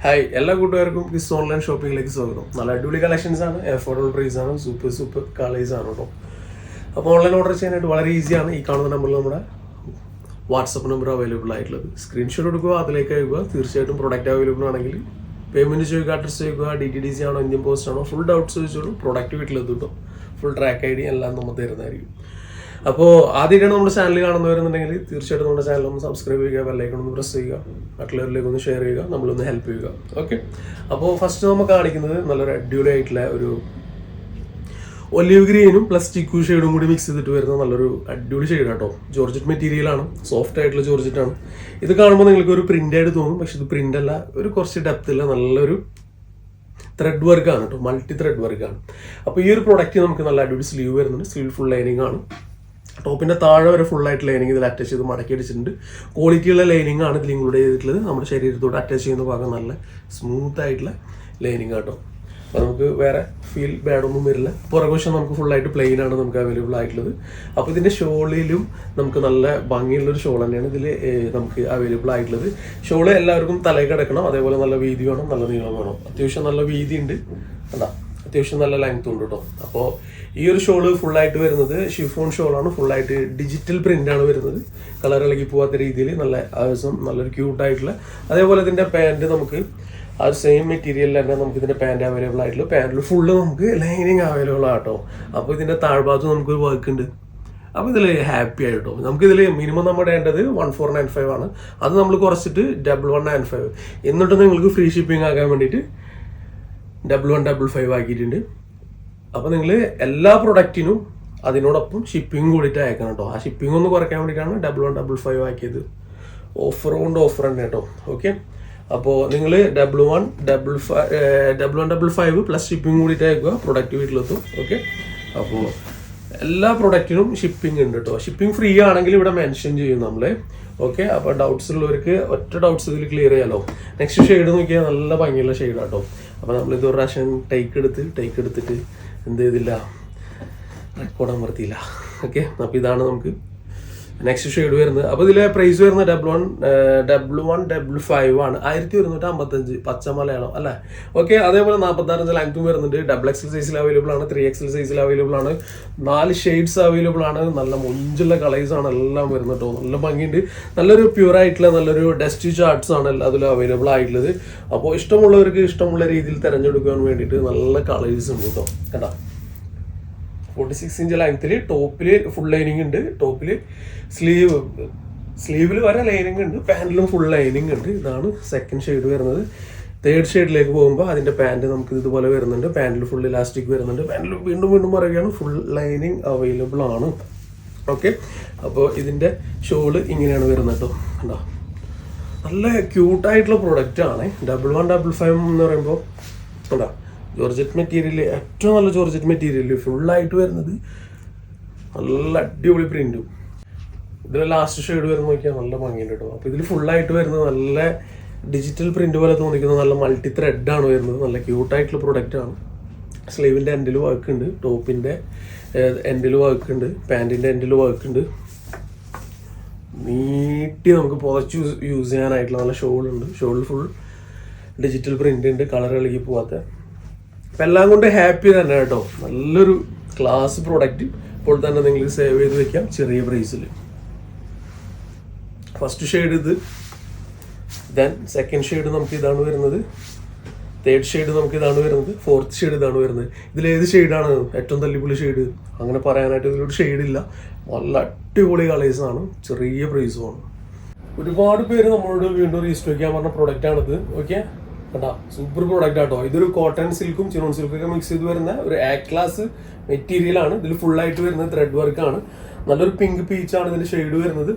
Hi എല്ലാ കൂട്ടുകാർക്കും kiss online ഷോപ്പിംഗിലേക്ക് സ്വാഗതം. നല്ല അടിപൊളി കളക്ഷൻസ് ആണ്. അഫോർഡബിൾ പ്രൈസ് ആണ്. സൂപ്പർ സൂപ്പർ കളേഴ്സ് ആണ് കേട്ടോ അപ്പോൾ ഓൺലൈൻ ഓർഡർ ചെയ്യാനായിട്ട് വളരെ ഈസിയാണ് ഈ കാണുന്ന നമ്പറിൽ നമ്മുടെ വാട്സപ്പ് നമ്പർ അവൈലബിൾ ആയിട്ടുള്ളത്. സ്ക്രീൻഷോട്ട് എടുക്കുക അതിലേക്ക് അയക്കുക. തീർച്ചയായിട്ടും പ്രൊഡക്റ്റ് അവൈലബിൾ ആണെങ്കിൽ പേയ്മെന്റ് ചെയ്യുക അഡ്രസ്സ് ചെയ്യുക ഡി ടി ഡി സി ആണോ ഇന്ത്യൻ പോസ്റ്റ് ആണോ ഫുൾ ഡൗട്ട്സ് ചോദിച്ചോളൂ. പ്രൊഡക്റ്റ് വീട്ടിലെത്തും ഫുൾ ട്രാക്ക് ഐ ഡി എല്ലാം നമ്മൾ തരുന്നതായിരിക്കും. അപ്പോൾ ആദ്യമായിട്ടാണ് നമ്മുടെ ചാനൽ കാണുന്നവരെന്നുണ്ടെങ്കിൽ തീർച്ചയായിട്ടും നമ്മുടെ ചാനൽ ഒന്ന് സബ്സ്ക്രൈബ് ചെയ്യുക ബെല്ലൈക്കൺ ഒന്ന് പ്രസ് ചെയ്യുക മറ്റുള്ളവരിലേക്ക് ഒന്ന് ഷെയർ ചെയ്യുക നമ്മളൊന്ന് ഹെൽപ്പ് ചെയ്യുക. ഓക്കെ അപ്പോൾ ഫസ്റ്റ് നമ്മൾ കാണിക്കുന്നത് നല്ലൊരു അടിപൊളി ആയിട്ടുള്ള ഒരു ഒലിവ് ഗ്രീനും പ്ലസ് ചിക്കു ഷെയ്ഡും കൂടി മിക്സ് ചെയ്തിട്ട് വരുന്ന നല്ലൊരു അടിപൊളി ഷെയ്ഡ് കേട്ടോ ജോർജറ്റ് മെറ്റീരിയൽ ആണ്. സോഫ്റ്റ് ആയിട്ടുള്ള ജോർജറ്റ് ആണ്. ഇത് കാണുമ്പോൾ നിങ്ങൾക്ക് ഒരു പ്രിന്റ് ആയിട്ട് തോന്നും. പക്ഷെ ഇത് പ്രിന്റ് അല്ല. ഒരു കുറച്ച് ഡെപ്ത് ഇല്ല. നല്ലൊരു ത്രെഡ് വർക്ക് ആണ് കേട്ടോ മൾട്ടി ത്രെഡ് വർക്ക് ആണ്. അപ്പോൾ ഈ ഒരു പ്രൊഡക്റ്റ് നമുക്ക് നല്ല അടിപൊളി സ്ലീവ് വരുന്നുണ്ട്. സ്ലീവ് ഫുൾ ലൈനിങ് ആണ്. ടോപ്പിന്റെ താഴെ വരെ ഫുൾ ആയിട്ട് ലൈനിങ് ഇതിൽ അറ്റാച്ച് ചെയ്ത് മടക്കി അടിച്ചിട്ടുണ്ട്. ക്വാളിറ്റിയുള്ള ലൈനിങ് ആണ് ഇതിൽ ഇൻക്ലൂഡ് ചെയ്തിട്ടുള്ളത്. നമ്മുടെ ശരീരത്തോട് അറ്റാച്ച് ചെയ്യുന്ന ഭാഗം നല്ല സ്മൂത്ത് ആയിട്ടുള്ള ലൈനിങ് ആട്ടോ അപ്പോൾ നമുക്ക് വേറെ ഫീൽ ബാഡൊന്നും വരില്ല. പുറകുവശം നമുക്ക് ഫുൾ ആയിട്ട് പ്ലെയിൻ ആണ് നമുക്ക് അവൈലബിൾ ആയിട്ടുള്ളത്. അപ്പോൾ ഇതിന്റെ ഷോളിലും നമുക്ക് നല്ല ഭംഗിയുള്ള ഒരു ഷോൾ തന്നെയാണ് ഇതിൽ നമുക്ക് അവൈലബിൾ ആയിട്ടുള്ളത്. ഷോൾ എല്ലാവർക്കും തലയിൽ കിടക്കണം. അതേപോലെ നല്ല വീതി വേണം നല്ല നീളം വേണം. അത്യാവശ്യം നല്ല വീതി ഉണ്ട് കണ്ടാ? അത്യാവശ്യം നല്ല ലെങ്ത് ഉണ്ട് കേട്ടോ അപ്പോൾ ഈ ഒരു ഷോൾ ഫുള്ളായിട്ട് വരുന്നത് ഷിഫോൺ ഷോളാണ് ഫുള്ളായിട്ട് ഡിജിറ്റൽ പ്രിന്റ് ആണ് വരുന്നത്. കളർ ഇളകി പോവാത്ത രീതിയിൽ നല്ല ആവശ്യം നല്ലൊരു ക്യൂട്ടായിട്ടുള്ള അതേപോലെ ഇതിന്റെ പാന്റ് നമുക്ക് ആ സെയിം മെറ്റീരിയൽ തന്നെ നമുക്ക് ഇതിന്റെ പാന്റ് അവൈലബിൾ ആയിട്ടുള്ളൂ പാന്റിൽ ഫുള്ള് നമുക്ക് ലൈനിങ് അവൈലബിൾ ആട്ടോ അപ്പോൾ ഇതിന്റെ താഴ്ഭാഗത്ത് നമുക്ക് വർക്ക് ഉണ്ട്. അപ്പോൾ ഇതിൽ ഹാപ്പി ആയിട്ടോ നമുക്ക് ഇതിൽ മിനിമം നമ്മുടെ വേണ്ടത് വൺ ഫോർ നയൻ ഫൈവ് ആണ്. അത് നമ്മൾ കുറച്ചിട്ട് ഡബിൾ വൺ നയൻ ഫൈവ് എന്നിട്ട് നിങ്ങൾക്ക് ഫ്രീ ഷിപ്പിംഗ് ആക്കാൻ വേണ്ടിയിട്ട് ഡബിൾ വൺ ഡബിൾ ഫൈവ് ആക്കിയിട്ടുണ്ട്. അപ്പോൾ നിങ്ങൾ എല്ലാ പ്രൊഡക്റ്റിനും അതിനോടൊപ്പം ഷിപ്പിംഗ് കൂടിയിട്ട് അയക്കണം കേട്ടോ ആ ഷിപ്പിംഗ് ഒന്ന് കുറയ്ക്കാൻ വേണ്ടിയിട്ടാണ് ഡബിൾ വൺ ഡബിൾ ഫൈവ് ആക്കിയത്. ഓഫർ കൊണ്ട് ഓഫർ തന്നെ കേട്ടോ ഓക്കെ അപ്പോൾ നിങ്ങൾ double one double five double one double five plus shipping കൂടിയിട്ട് അയക്കുക. പ്രൊഡക്റ്റ് വീട്ടിലെത്തും. ഓക്കെ അപ്പോൾ എല്ലാ പ്രൊഡക്റ്റിനും ഷിപ്പിംഗ് ഉണ്ട് കേട്ടോ ഷിപ്പിംഗ് ഫ്രീ ആണെങ്കിൽ ഇവിടെ മെൻഷൻ ചെയ്യും നമ്മൾ ഓക്കെ അപ്പോൾ ഡൗട്ട്സ് ഉള്ളവർക്ക് ഒറ്റ ഡൗട്ട്സ് ഇതിൽ ക്ലിയർ ചെയ്യാലോ. നെക്സ്റ്റ് ഷെയ്ഡ് നോക്കിയാൽ നല്ല ഭംഗിയുള്ള ഷെയ്ഡാണ് കേട്ടോ അപ്പോൾ നമ്മൾ ഇത് പ്രാവശ്യം ടേക്ക് എടുത്ത് ടേക്ക് എടുത്തിട്ട് എന്ത് ചെയ്തില്ല റെക്കോർഡ് അമർത്തിയില്ല ഓക്കെ അപ്പോൾ ഇതാണ് നമുക്ക് നെക്സ്റ്റ് ഷെയ്ഡ് വരുന്നത്. അപ്പോൾ ഇതിലെ പ്രൈസ് വരുന്നത് double one double one double five ആണ്. ആയിരത്തി ഒരുന്നൂറ്റി അമ്പത്തഞ്ച് പച്ച മലയാളം അല്ലേ? ഓക്കെ അതേപോലെ നാൽപ്പത്താറഞ്ച് ലെങ്ത്തും വരുന്നുണ്ട്. ഡബിൾ എക്സൽ സൈസിൽ അവൈലബിൾ ആണ്. ത്രീ എക്സൽ സൈസിൽ അവൈലബിൾ ആണ്. നാല് ഷെയ്ഡ്സ് അവൈലബിൾ ആണ്. നല്ല മുഞ്ചുള്ള കളേഴ്സ് ആണ് എല്ലാം വരുന്നത് കേട്ടോ നല്ല ഭംഗിയുണ്ട്. നല്ലൊരു പ്യൂർ ആയിട്ടുള്ള നല്ലൊരു ഡസ്റ്റ് ചാർട്ട്സ് ആണ് അതിൽ അവൈലബിൾ ആയിട്ടുള്ളത്. അപ്പോൾ ഇഷ്ടമുള്ളവർക്ക് ഇഷ്ടമുള്ള രീതിയിൽ തിരഞ്ഞെടുക്കാൻ വേണ്ടിയിട്ട് നല്ല കളേഴ്സ് ഉണ്ട് കേട്ടോ കേട്ടോ ഫോർട്ടി സിക്സ് ഇഞ്ച് ലെങ്ത്തിൽ ടോപ്പിൽ ഫുൾ ലൈനിങ് ഉണ്ട്. ടോപ്പിൽ സ്ലീവ് സ്ലീവിൽ വരെ ലൈനിങ് ഉണ്ട്. പാന്റിലും ഫുൾ ലൈനിങ് ഉണ്ട്. ഇതാണ് സെക്കൻഡ് ഷെയ്ഡ് വരുന്നത്. തേർഡ് ഷെയ്ഡിലേക്ക് പോകുമ്പോൾ അതിന്റെ പാന്റ് നമുക്ക് ഇതുപോലെ വരുന്നുണ്ട്. പാന്റിൽ ഫുൾ ഇലാസ്റ്റിക് വരുന്നുണ്ട്. പാന്റിൽ വീണ്ടും വീണ്ടും പറയുകയാണ് ഫുൾ ലൈനിങ് അവൈലബിൾ ആണ്. ഓക്കെ അപ്പോൾ ഇതിന്റെ ഷോൾ ഇങ്ങനെയാണ് വരുന്നത് കേട്ടോ കണ്ടോ? നല്ല ക്യൂട്ടായിട്ടുള്ള പ്രൊഡക്റ്റ് ആണ്. ഡബിൾ വൺ ഡബിൾ ഫൈവ് എന്ന് പറയുമ്പോൾ കണ്ടോ? ജോർജറ്റ് മെറ്റീരിയൽ ഏറ്റവും നല്ല ജോർജറ്റ് മെറ്റീരിയൽ ഫുള്ളായിട്ട് വരുന്നത് നല്ല അടിപൊളി പ്രിന്റും ഇതിൽ ലാസ്റ്റ് ഷെയ്ഡ് വരുന്ന നോക്കിയാൽ നല്ല ഭംഗിയുണ്ട് കേട്ടോ. അപ്പോൾ ഇതിൽ ഫുള്ളായിട്ട് വരുന്നത് നല്ല ഡിജിറ്റൽ പ്രിന്റ് പോലെ തോന്നിക്കുന്ന നല്ല മൾട്ടി ത്രെഡ് ആണ് വരുന്നത്. നല്ല ക്യൂട്ടായിട്ടുള്ള ആണ്. സ്ലീവിന്റെ എൻഡിൽ വർക്ക് ഉണ്ട്. ടോപ്പിന്റെ എൻഡിൽ വർക്ക് ഉണ്ട്. പാന്റിന്റെ എൻഡിൽ വർക്ക് ഉണ്ട്. നീട്ടി നമുക്ക് പുതച്ച് യൂസ് ചെയ്യാനായിട്ടുള്ള നല്ല ഷോൾ ഉണ്ട്. ഷോളിൽ ഫുൾ ഡിജിറ്റൽ പ്രിന്റ് ഉണ്ട്. കളർ ഇളകി പോവാത്ത അപ്പം എല്ലാം കൊണ്ട് ഹാപ്പി തന്നെ കേട്ടോ. നല്ലൊരു ക്ലാസ് പ്രോഡക്റ്റ് ഇപ്പോൾ തന്നെ നിങ്ങൾ സേവ് ചെയ്ത് വെക്കാം ചെറിയ പ്രൈസിൽ ഫസ്റ്റ് ഷെയ്ഡ് ഇത്. ദെൻ സെക്കൻഡ് ഷെയ്ഡ് നമുക്ക് ഇതാണ് വരുന്നത്. തേർഡ് ഷെയ്ഡ് നമുക്ക് ഇതാണ് വരുന്നത്. ഫോർത്ത് ഷെയ്ഡ് ഇതാണ് വരുന്നത്. ഇതിൽ ഏത് ഷെയ്ഡാണ് ഏറ്റവും തല്ലിപ്പൊളി ഷെയ്ഡ് അങ്ങനെ പറയാനായിട്ട് ഇതിലൊരു ഷെയ്ഡ് ഇല്ല. നല്ല അടിപൊളി കളേഴ്സാണ് ചെറിയ പ്രൈസുമാണ് ഒരുപാട് പേര് നമ്മളോട് വീണ്ടും രജിസ്റ്റർ ചെയ്യാൻ പറഞ്ഞ പ്രൊഡക്റ്റാണിത് ഓക്കെ കേട്ടാ സൂപ്പർ പ്രോഡക്റ്റ് ആട്ടോ. ഇതൊരു കോട്ടൺ സിൽക്കും ചിനോൺ സിൽക്കും ഒക്കെ മിക്സ് ചെയ്ത് വരുന്ന ഒരു എ ക്ലാസ് മെറ്റീരിയൽ ആണ്. ഇതിൽ ഫുൾ ആയിട്ട് വരുന്നത് ത്രെഡ് വർക്ക് ആണ്. നല്ലൊരു പിങ്ക് പീച്ച് ആണ് ഇതിന്റെ ഷെയ്ഡ് വരുന്നത്.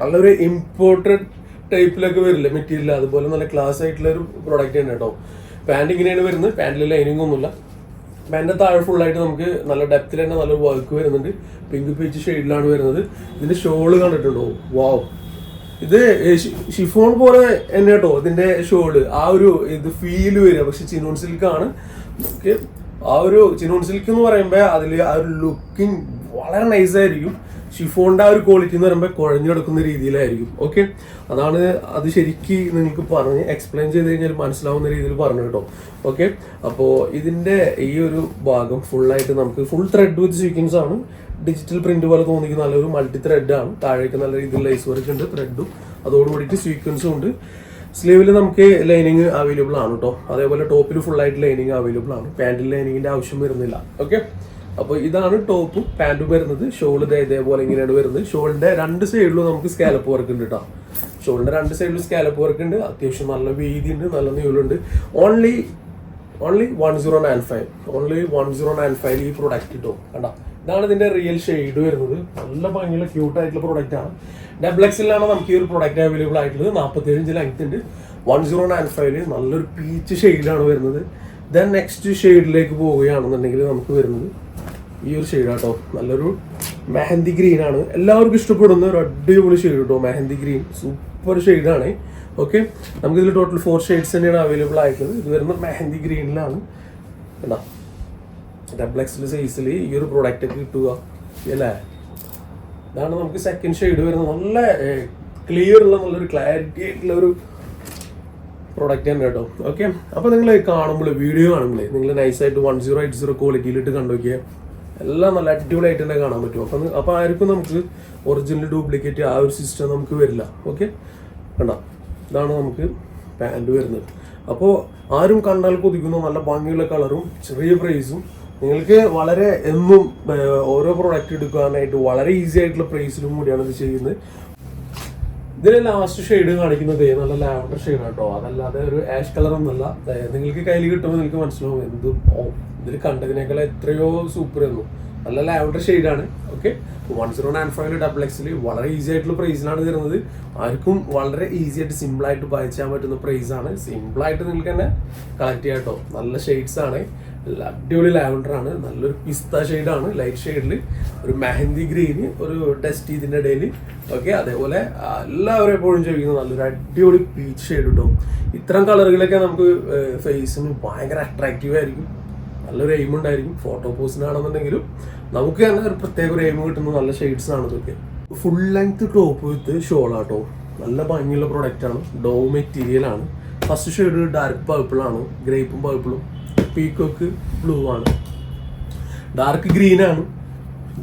നല്ലൊരു ഇമ്പോർട്ടഡ് ടൈപ്പിലൊക്കെ വരില്ല മെറ്റീരിയൽ അതുപോലെ നല്ല ക്ലാസ് ആയിട്ടുള്ള ഒരു പ്രോഡക്റ്റ് തന്നെ കേട്ടോ പാന്റ് ഇങ്ങനെയാണ് വരുന്നത്. പാന്റിൽ ലൈനിങ് ഒന്നുമില്ല. പാന്റ് താഴെ ഫുൾ ആയിട്ട് നമുക്ക് നല്ല ഡെപ്തിൽ തന്നെ നല്ല വർക്ക് വരുന്നുണ്ട്. പിങ്ക് പീച്ച് ഷെയ്ഡിലാണ് വരുന്നത്. ഇതിന്റെ ഷോൾ കണ്ടിട്ടുണ്ടോ? വാവ് ഇത് ഷിഫോൺ പോലെ തന്നെ കേട്ടോ ഇതിന്റെ ഷോൾ ആ ഒരു ഇത് ഫീൽ വരിക. പക്ഷെ ചിനോൺ സിൽക്ക് ആണ് ഓക്കെ. ആ ഒരു ചിനോൺ സിൽക്ക് എന്ന് പറയുമ്പോൾ അതിൽ ആ ഒരു ലുക്കിങ് വളരെ നൈസ് ആയിരിക്കും. ഷിഫോണിന്റെ ആ ഒരു ക്വാളിറ്റി എന്ന് പറയുമ്പോൾ കുഴഞ്ഞു കിടക്കുന്ന രീതിയിലായിരിക്കും. ഓക്കെ. അതാണ് അത് ശരിക്ക് നിങ്ങൾക്ക് പറഞ്ഞ് എക്സ്പ്ലെയിൻ ചെയ്ത് കഴിഞ്ഞാൽ മനസ്സിലാവുന്ന രീതിയിൽ പറഞ്ഞു കേട്ടോ. ഓക്കെ. അപ്പോൾ ഇതിന്റെ ഈ ഒരു ഭാഗം ഫുള്ളായിട്ട് നമുക്ക് ഫുൾ ത്രെഡ് വിത്ത് സീക്വൻസ് ആണ്. ഡിജിറ്റൽ പ്രിന്റ് പോലെ തോന്നിക്കുന്ന നല്ലൊരു മൾട്ടി ത്രെഡ് ആണ്. താഴേക്ക് നല്ല രീതിയിൽ ലൈസ് വർക്ക് ഉണ്ട് ത്രെഡും അതോടുകൂടിയിട്ട് സീക്വൻസും ഉണ്ട്. സ്ലീവിൽ നമുക്ക് ലൈനിങ് അവൈലബിൾ ആണ് കേട്ടോ അതേപോലെ ടോപ്പിൽ ഫുൾ ആയിട്ട് ലൈനിങ് അവൈലബിൾ ആണ്. പാന്റിൽ ലൈനിങ്ങിന്റെ ആവശ്യം വരുന്നില്ല. ഓക്കെ അപ്പോൾ ഇതാണ് ടോപ്പും പാന്റും വരുന്നത്. ഷോൾ ഇതേപോലെ ഇങ്ങനെയാണ് വരുന്നത്. ഷോളിന്റെ രണ്ട് സൈഡിലും നമുക്ക് സ്കാലപ്പ് വർക്ക് ഉണ്ട് കേട്ടോ ഷോളിന്റെ രണ്ട് സൈഡിലും സ്കാലപ്പ് വർക്ക് ഉണ്ട്. അത്യാവശ്യം നല്ല വീതി ഉണ്ട് നല്ല നീളുണ്ട് only only one zero nine five only one zero nine five ഈ പ്രൊഡക്റ്റ് കിട്ടും കണ്ട? ഇതാണ് ഇതിന്റെ റിയൽ ഷെയ്ഡ് വരുന്നത്. നല്ല ഭംഗിയുള്ള ക്യൂട്ട് ആയിട്ടുള്ള പ്രോഡക്റ്റ് ആണ്. നമുക്ക് ഈ ഒരു പ്രൊഡക്റ്റ് അവൈലബിൾ ആയിട്ടുള്ളത്. നാൽപ്പത്തി ഏഴ് ഇഞ്ച് ലെങ്ത് ഉണ്ട് വൺ സീറോ നയൻ ഫൈവിൽ നല്ലൊരു പീച്ച് ഷെയ്ഡാണ് വരുന്നത്. ദെൻ നെക്സ്റ്റ് ഷെയ്ഡിലേക്ക് പോവുകയാണെന്നുണ്ടെങ്കിൽ നമുക്ക് വരുന്നത് ഈ ഒരു ഷെയ്ഡ് ആട്ടോ. നല്ലൊരു മെഹന്തി ഗ്രീൻ ആണ്. എല്ലാവർക്കും ഇഷ്ടപ്പെടുന്ന ഒരു അടിപൊളി ഷെയ്ഡ് കേട്ടോ മെഹന്തി ഗ്രീൻ സൂപ്പർ ഷെയ്ഡാണ് ഓക്കെ നമുക്ക് ഇതിൽ ടോട്ടൽ ഫോർ ഷെയ്ഡ്സ് തന്നെയാണ് അവൈലബിൾ ആയിട്ടുള്ളത്. ഇത് വരുന്നത് മെഹന്തി ഗ്രീനിലാണ് കേട്ടോ ഡബിൾ എക്സൽ സൈസിൽ ഈ ഒരു പ്രോഡക്റ്റ് കിട്ടുക. അല്ലേ? ഇതാണ് നമുക്ക് സെക്കൻഡ് ഷെയ്ഡ് വരുന്നത്. നല്ല ക്ലിയർ ഉള്ള നല്ലൊരു ക്ലാരിറ്റി ആയിട്ടുള്ള ഒരു പ്രോഡക്റ്റ് തന്നെ കേട്ടോ. ഓക്കെ അപ്പോൾ നിങ്ങൾ കാണുമ്പോൾ വീഡിയോ കാണുമ്പോൾ നിങ്ങൾ നൈസായിട്ട് വൺ സീറോ എയ്റ്റ് സീറോ ക്വാളിറ്റിയിലിട്ട് കണ്ടുനോക്കിയാൽ എല്ലാം നല്ല അടിപൊളിയായിട്ട് തന്നെ കാണാൻ പറ്റും. അപ്പം അപ്പോൾ ആർക്കും നമുക്ക് ഒറിജിനൽ ഡ്യൂപ്ലിക്കേറ്റ് ആ ഒരു സിസ്റ്റം നമുക്ക് വരില്ല. ഓക്കെ കണ്ട? ഇതാണ് നമുക്ക് പാന്റ് വരുന്നത്. അപ്പോൾ ആരും കണ്ടാൽ കൊതിക്കുന്ന. നല്ല ഭംഗിയുള്ള കളറും ചെറിയ പ്രൈസും നിങ്ങൾക്ക് വളരെ എന്നും ഓരോ പ്രൊഡക്റ്റ് എടുക്കാനായിട്ട് വളരെ ഈസി ആയിട്ടുള്ള പ്രൈസിലും കൂടിയാണ് ഇത് ചെയ്യുന്നത്. ഇതിലെ ലാസ്റ്റ് ഷെയ്ഡ് കാണിക്കുന്നത് നല്ല ലാവൻഡർ ഷെയ്ഡ് കേട്ടോ അതല്ലാതെ ഒരു ആഷ് കളർ ഒന്നല്ല നിങ്ങൾക്ക് കയ്യിൽ കിട്ടുമ്പോൾ നിങ്ങൾക്ക് മനസ്സിലാവും എന്ത്. ഇതിൽ കണ്ടതിനേക്കാൾ എത്രയോ സൂപ്പർ ആയിരുന്നു നല്ല ലാവണ്ടർ ഷെയ്ഡാണ് okay one zero nine five double എക്സിൽ വളരെ ഈസി ആയിട്ടുള്ള പ്രൈസിലാണ് തരുന്നത്. ആർക്കും വളരെ ഈസി ആയിട്ട് സിമ്പിൾ ആയിട്ട് ചെയ്യാൻ പറ്റുന്ന പ്രൈസാണ് സിമ്പിൾ ആയിട്ട് നിങ്ങൾക്ക് തന്നെ കളക്ട് ചെയ്യാം കേട്ടോ നല്ല ഷെയ്ഡ്സ് ആണ്. അടിപൊളി ലാവൻഡറാണ് നല്ലൊരു പിസ്ത ഷെയ്ഡാണ് ലൈറ്റ് ഷെയ്ഡിൽ ഒരു മെഹന്തി ഗ്രീന് ഒരു ടെസ്റ്റ് ഇതിന്റെ ഇടയിൽ ഓക്കെ അതേപോലെ എല്ലാവരും എപ്പോഴും ചോദിക്കുന്നത് നല്ലൊരു അടിപൊളി പീച്ച് ഷെയ്ഡ് കിട്ടും ഇത്തരം കളറുകളൊക്കെ നമുക്ക് ഫേസിന് ഭയങ്കര അട്രാക്റ്റീവ് ആയിരിക്കും. നല്ലൊരു എയിം ഉണ്ടായിരിക്കും. ഫോട്ടോ പോസിനാണെന്നുണ്ടെങ്കിലും നമുക്ക് തന്നെ ഒരു പ്രത്യേക ഒരു എയിം കിട്ടുന്ന നല്ല ഷെയ്ഡ്സ് ആണ് ഇതൊക്കെ. Full length top with shawl ആട്ടോ നല്ല ഭംഗിയുള്ള പ്രൊഡക്റ്റ് ആണ്. ഡോ മെറ്റീരിയൽ ആണ്. ഫസ്റ്റ് ഷെയ്ഡ് ഡാർക്ക് പർപ്പിൾ ആണ്. ഗ്രേപ്പും പർപ്പിളും പീക്കോക്ക് ബ്ലൂ ആണ്. ഡാർക്ക് ഗ്രീൻ ആണ്.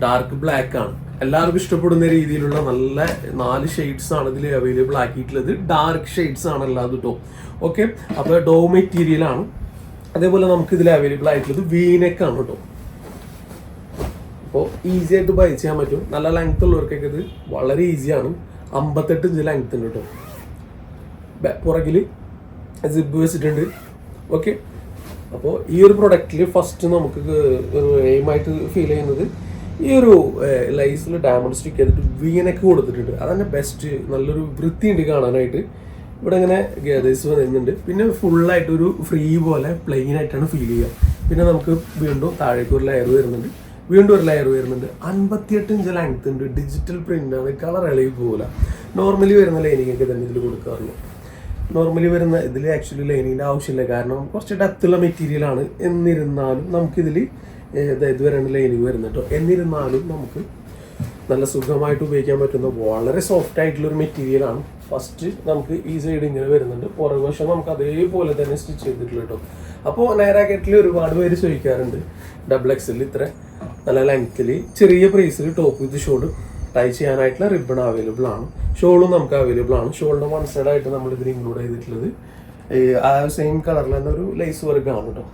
ഡാർക്ക് ബ്ലാക്ക് ആണ്. എല്ലാവർക്കും ഇഷ്ടപ്പെടുന്ന രീതിയിലുള്ള നല്ല നാല് ഷെയ്ഡ്സ് ആണ് ഇതിൽ അവൈലബിൾ ആക്കിയിട്ടുള്ളത്. ഡാർക്ക് ഷെയ്ഡ്സ് ആണ് അല്ലാതെ കേട്ടോ ഓക്കെ അപ്പോൾ ഡോ മെറ്റീരിയൽ ആണ്. അതേപോലെ നമുക്ക് ഇതിൽ അവൈലബിൾ ആയിട്ടുള്ളത് വീനെക്ക് ആണ് കേട്ടോ അപ്പോൾ ഈസി ആയിട്ട് ബൈ ചെയ്യാൻ പറ്റും. നല്ല ലെങ്ത് ഉള്ളവർക്കൊക്കെ ഇത് വളരെ ഈസിയാണ് അമ്പത്തെട്ട് ഇഞ്ച് ലെങ്ത് ഉണ്ട് കേട്ടോ പുറകിൽ സിബ് വെച്ചിട്ടുണ്ട്. ഓക്കെ അപ്പോൾ ഈ ഒരു പ്രൊഡക്റ്റിൽ ഫസ്റ്റ് നമുക്ക് ഒരു എയിമായിട്ട് ഫീൽ ചെയ്യുന്നത് ഈ ഒരു ലൈസിൽ ഡയമണ്ട് സ്റ്റിക്ക് ചെയ്തിട്ട് വീനൊക്കെ കൊടുത്തിട്ടുണ്ട്. അതന്നെ ബെസ്റ്റ് നല്ലൊരു വൃത്തിയുണ്ട് കാണാനായിട്ട്. ഇവിടെ ഇങ്ങനെ ഗേദേഴ്സ് വരുന്നുണ്ട് പിന്നെ ഫുള്ളായിട്ട് ഒരു ഫ്രീ പോലെ പ്ലെയിൻ ആയിട്ടാണ് ഫീൽ ചെയ്യുക. പിന്നെ നമുക്ക് വീണ്ടും താഴേക്ക് ഒരു ലെയർ വരുന്നുണ്ട്. വീണ്ടും ഒരു ലെയർ വരുന്നുണ്ട്. അൻപത്തിയെട്ട് ഇഞ്ച് ലെങ്ത് ഉണ്ട്. ഡിജിറ്റൽ പ്രിന്റ് ആണ്. കളർ ഇളകി പോകില്ല നോർമലി വരുന്ന ലൈനിങ്ങൊക്കെ തന്നെ ഇതിൽ കൊടുക്കാറുള്ളൂ. നോർമലി വരുന്ന ഇതിൽ ആക്ച്വലി ലൈനിങ്ങിന്റെ ആവശ്യമില്ല. കാരണം കുറച്ച് ഡെപ്തുള്ള മെറ്റീരിയലാണ് എന്നിരുന്നാലും നമുക്കിതിൽ ഇത് വരെയാണ് ലൈനിങ് വരുന്നത് കേട്ടോ എന്നിരുന്നാലും നമുക്ക് നല്ല സുഖമായിട്ട് ഉപയോഗിക്കാൻ പറ്റുന്ന വളരെ സോഫ്റ്റ് ആയിട്ടുള്ള ഒരു മെറ്റീരിയലാണ് ഫസ്റ്റ് നമുക്ക് ഈ സൈഡ് ഇങ്ങനെ വരുന്നുണ്ട്. പുറകുവശം നമുക്ക് അതേപോലെ തന്നെ സ്റ്റിച്ച് ചെയ്തിട്ടുള്ള കേട്ടോ അപ്പോൾ നൈറാക്കറ്റിൽ ഒരുപാട് പേര് ചോദിക്കാറുണ്ട്. ഡബിൾ എക്സിൽ ഇത്ര നല്ല ലെങ്ത്തിൽ ചെറിയ പ്രൈസിൽ ടോപ്പ് വിത്ത് ഷോൾഡ് ടൈ ചെയ്യാനായിട്ടുള്ള റിബൺ അവൈലബിൾ ആണ്. ഷോളും നമുക്ക് അവൈലബിൾ ആണ്. ഷോളിന്റെ വൺ സൈഡ് ആയിട്ട് നമ്മൾ ഇതിൽ ഇൻക്ലൂഡ് ചെയ്തിട്ടുള്ളത്. ആ സെയിം കളറിൽ തന്നെ ഒരു ലൈസ് വർക്ക് ആണ് കേട്ടോ.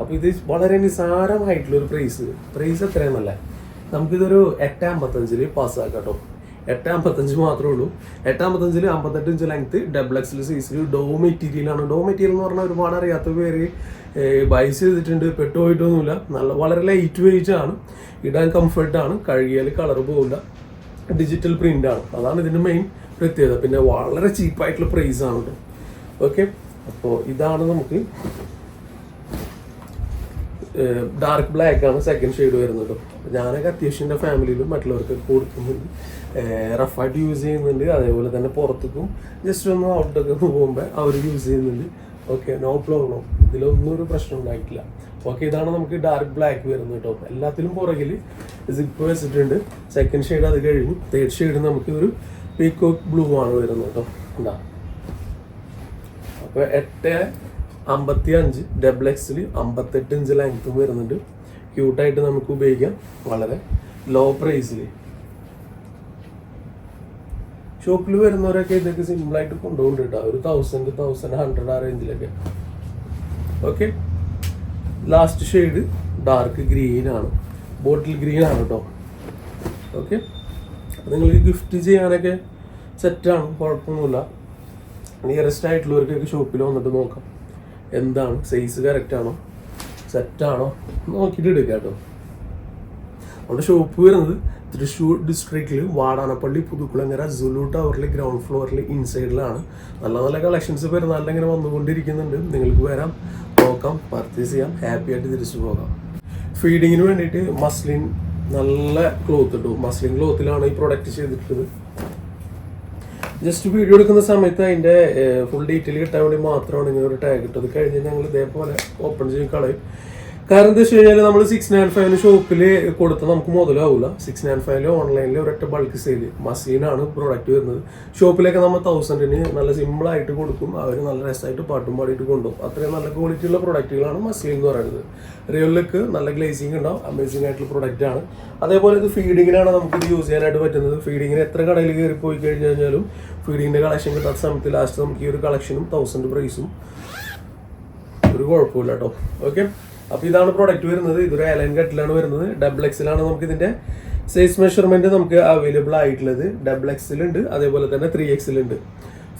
അപ്പോൾ ഇത് വളരെ നിസാരമായിട്ടുള്ള ഒരു പ്രൈസ് പ്രൈസ് എത്രയെന്നല്ല? നമുക്കിതൊരു എട്ട് അമ്പത്തഞ്ചിൽ പാസ്സാക്കാം കേട്ടോ. എട്ട് അമ്പത്തഞ്ച് മാത്രമേ ഉള്ളൂ. എട്ട് അമ്പത്തഞ്ചിൽ അമ്പത്തെട്ട് ഇഞ്ച് ലെങ്ത്ത് ഡബിൾ എക്സിൽ സൈസിൽ ഡോ മെറ്റീരിയൽ ആണ്. ഡോ മെറ്റീരിയൽ എന്ന് പറഞ്ഞാൽ ഒരുപാട് അറിയാത്ത പേര് ബൈസ് ചെയ്തിട്ടുണ്ട് പെട്ടുപോയിട്ടൊന്നുമില്ല. നല്ല വളരെ ലൈറ്റ് വെയിറ്റ് ആണ്. ഇടാൻ കംഫർട്ടാണ് കഴുകിയാൽ കളർ പോകില്ല ഡിജിറ്റൽ പ്രിന്റ് ആണ്. അതാണ് ഇതിന്റെ മെയിൻ പ്രത്യേകത. പിന്നെ വളരെ ചീപ്പായിട്ടുള്ള പ്രൈസ് ആണ് ഓക്കെ അപ്പോൾ ഇതാണ് നമുക്ക് ഡാർക്ക് ബ്ലാക്ക് ആണ് സെക്കൻഡ് ഷെയ്ഡ് വരുന്നത് ഞാനൊക്കെ അത്യാവശ്യം എന്റെ ഫാമിലിയിലും മറ്റുള്ളവർക്കൊക്കെ കൊടുക്കുന്നുണ്ട്. റഫായിട്ട് യൂസ് ചെയ്യുന്നുണ്ട്. അതേപോലെ തന്നെ പുറത്തേക്കും ജസ്റ്റ് ഒന്ന് ഔട്ടൊക്കെ പോകുമ്പോൾ അവർ യൂസ് ചെയ്യുന്നുണ്ട്. ഓക്കെ നോ പ്രോബ്ലം ഇതിലൊന്നും ഒരു പ്രശ്നം ഉണ്ടായിട്ടില്ല. ഓക്കെ ഇതാണ് നമുക്ക് ഡാർക്ക് ബ്ലാക്ക് വരുന്നത് കേട്ടോ. എല്ലാത്തിലും പുറകിൽ സിപ്പ് വെച്ചിട്ടുണ്ട്. സെക്കൻഡ് ഷെയ്ഡ് അത് കഴിഞ്ഞു. തേർഡ് ഷെയ്ഡ് നമുക്ക് ഒരു പീക്കോക്ക് ബ്ലൂ ആണ് വരുന്നത് കേട്ടോ. എന്താ അപ്പോൾ എട്ട് അമ്പത്തി അഞ്ച് ഡബിൾ എക്സിൽ അമ്പത്തെട്ട് ഇഞ്ച് ലെങ്ത്തും വരുന്നുണ്ട്. ക്യൂട്ടായിട്ട് നമുക്ക് ഉപയോഗിക്കാം. വളരെ ലോ. പ്രൈസിൽ ഷോപ്പിൽ വരുന്നവരൊക്കെ ഇതൊക്കെ സിമ്പിളായിട്ട് കൊണ്ടുപോകുന്നുണ്ട് കേട്ടോ. ഒരു തൗസൻഡ് തൗസൻഡ് ഹൺഡ്രഡ് ആ റേഞ്ചിലൊക്കെ okay last shade dark green ആണ്. ബോട്ടിൽ ഗ്രീൻ ആണ് കേട്ടോ ഓക്കെ നിങ്ങൾക്ക് ഗിഫ്റ്റ് ചെയ്യാനൊക്കെ സെറ്റാണ് കുഴപ്പമൊന്നുമില്ല. നിയറസ്റ്റ് ആയിട്ടുള്ളവർക്കൊക്കെ ഷോപ്പിൽ വന്നിട്ട് നോക്കാം. എന്താണ്? സൈസ് കറക്റ്റ് ആണോ? സെറ്റാണോ നോക്കിയിട്ട് എടുക്കാം കേട്ടോ അവിടെ ഷോപ്പ് വരുന്നത് തൃശ്ശൂർ ഡിസ്ട്രിക്റ്റിൽ വാടാനപ്പള്ളി പുതുക്കുളങ്ങര സുലു ടവറിൽ ഗ്രൗണ്ട് ഫ്ലോറിൽ ഇൻസൈഡിലാണ് നല്ല നല്ല കളക്ഷൻസ് പെരുന്നാളിൽ ഇങ്ങനെ വന്നുകൊണ്ടിരിക്കുന്നുണ്ട്. നിങ്ങൾക്ക് വരാം നോക്കാം പർച്ചേസ് ചെയ്യാം ഹാപ്പി ആയിട്ട് തിരിച്ചു പോകാം. ഫീഡിങ്ങിന് വേണ്ടിയിട്ട് മസ്ലിൻ നല്ല ക്ലോത്ത് ഇട്ടു. മസ്ലിൻ ക്ലോത്തിലാണ് ഈ പ്രൊഡക്റ്റ് ചെയ്തിട്ടുള്ളത്. ജസ്റ്റ് വീഡിയോ എടുക്കുന്ന സമയത്ത് അതിന്റെ ഫുൾ ഡീറ്റെയിൽ കിട്ടാൻ വേണ്ടി മാത്രമാണ് ഇങ്ങനെ ഒരു ടാഗ് ഇട്ടത്. കഴിഞ്ഞ് ഞങ്ങൾ ഇതേപോലെ ഓപ്പൺ ചെയ്ത് കളയും. കാരണം എന്താ വെച്ച് കഴിഞ്ഞാൽ നമ്മൾ സിക്സ് നയൻ ഫൈവിന് ഷോപ്പിൽ കൊടുത്താൽ നമുക്ക് മുതലാവില്ല സിക്സ് നയൻ ഫൈവിൽ ഓൺലൈനിൽ ഒരൊറ്റ ബൾക്ക് സെയിൽ മസീനാണ് പ്രോഡക്റ്റ് വരുന്നത്. ഷോപ്പിലൊക്കെ നമ്മൾ തൗസൻഡിന് നല്ല സിമ്പിളായിട്ട് കൊടുക്കും. അവർ നല്ല രസമായിട്ട് പാട്ടും പാടിയിട്ട് കൊണ്ടുപോകും അത്രയും നല്ല ക്വാളിറ്റി ഉള്ള പ്രൊഡക്റ്റുകളാണ് മസീൻ എന്ന് പറയുന്നത്. റിയലിലേക്ക് ലുക്ക് നല്ല ഗ്ലേസിംഗ് ഉണ്ടാവും. അമേസിംഗ് ആയിട്ടുള്ള പ്രൊഡക്റ്റ് ആണ്. അതേപോലെ ഇത് ഫീഡിങ്ങിനാണ് നമുക്ക് ഇത് യൂസ് ചെയ്യാനായിട്ട് പറ്റുന്നത്. ഫീഡിങ്ങിന് എത്ര കടയിൽ കയറി പോയി കഴിഞ്ഞു കഴിഞ്ഞാലും ഫീഡിങ്ങിന്റെ കളക്ഷൻ കിട്ടാത്ത സമയത്ത് ലാസ്റ്റ് നമുക്ക് ഈ ഒരു കളക്ഷനും തൗസൻഡ് പ്രൈസും ഒരു കുഴപ്പമില്ല കേട്ടോ ഓക്കെ അപ്പൊ ഇതാണ് പ്രോഡക്റ്റ് വരുന്നത്. ഇതൊരു അലൈൻ കട്ടിലാണ് വരുന്നത്. ഡബിൾ എക്സിലാണ് നമുക്ക് ഇതിന്റെ സൈസ് മെഷർമെന്റ് നമുക്ക് അവൈലബിൾ ആയിട്ടുള്ളത്. ഡബിൾ എക്സിലുണ്ട് അതേപോലെ തന്നെ ത്രീ എക്സിലുണ്ട്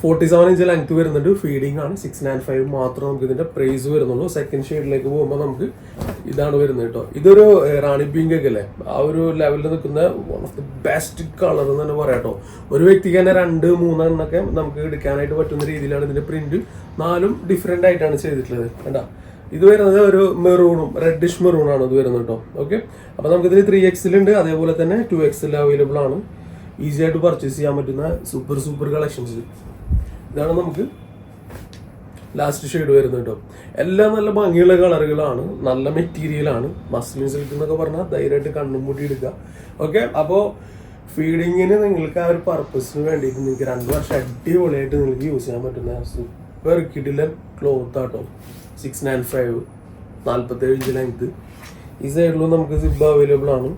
ഫോർട്ടി സെവൻ ഇഞ്ച് ലെങ്ത് വരുന്നുണ്ട്. ഫീഡിംഗ് ആണ്. സിക്സ് നയൻ ഫൈവ് മാത്രം നമുക്ക് ഇതിന്റെ പ്രൈസ് വരുന്നുള്ളൂ. സെക്കൻഡ് ഷെയ്ഡിലേക്ക് പോകുമ്പോൾ നമുക്ക് ഇതാണ് വരുന്നത് കേട്ടോ. ഇതൊരു റാണി പിങ്ക് ഒക്കെ അല്ലേ? ആ ഒരു ലെവലിൽ നിൽക്കുന്ന one of the best colour എന്ന് തന്നെ പറയാം കേട്ടോ. ഒരു വ്യക്തിക്ക് തന്നെ രണ്ട് മൂന്നെണ്ണൊക്കെ നമുക്ക് എടുക്കാനായിട്ട് പറ്റുന്ന രീതിയിലാണ് ഇതിന്റെ പ്രിന്റ് നാലും ഡിഫറെന്റ് ആയിട്ടാണ് ചെയ്തിട്ടുള്ളത്. കണ്ടാ? ഇത് വരുന്നത് ഒരു മെറൂണും റെഡിഷ് മെറൂണാണ് ആണ് ഇത് വരുന്നത് കേട്ടോ ഓക്കെ അപ്പൊ നമുക്ക് ഇതിൽ ത്രീ എക്സിൽ ഉണ്ട്. അതേപോലെ തന്നെ ടു എക്സിൽ അവൈലബിൾ ആണ്. ഈസി ആയിട്ട് പർച്ചേസ് ചെയ്യാൻ പറ്റുന്ന സൂപ്പർ സൂപ്പർ കളക്ഷൻസ് ഇതാണ് നമുക്ക് ലാസ്റ്റ് ഷെയ്ഡ് വരുന്നത് കേട്ടോ എല്ലാം നല്ല ഭംഗിയുള്ള കളറുകളാണ്. നല്ല മെറ്റീരിയലാണ് മസ്ലിൻ സിൽക്ക് എന്നൊക്കെ പറഞ്ഞാൽ ധൈര്യമായിട്ട് കണ്ണും മൂടി എടുക്കുക. ഓക്കെ അപ്പോൾ ഫീഡിങ്ങിന് നിങ്ങൾക്ക് ആ ഒരു പർപ്പസിന് വേണ്ടിയിട്ട് നിങ്ങൾക്ക് രണ്ട് വർഷം അടിപൊളിയായിട്ട് നിങ്ങൾക്ക് യൂസ് ചെയ്യാൻ പറ്റുന്ന സൂപ്പർ കിഡിലെ ക്ലോത്ത് ആട്ടോ സിക്സ് നയൻ ഫൈവ് നാൽപ്പത്തേഴ് ഇഞ്ച് ലെങ്ത് ഈ സൈഡിലും നമുക്ക് സിബ് അവൈലബിൾ ആണ്.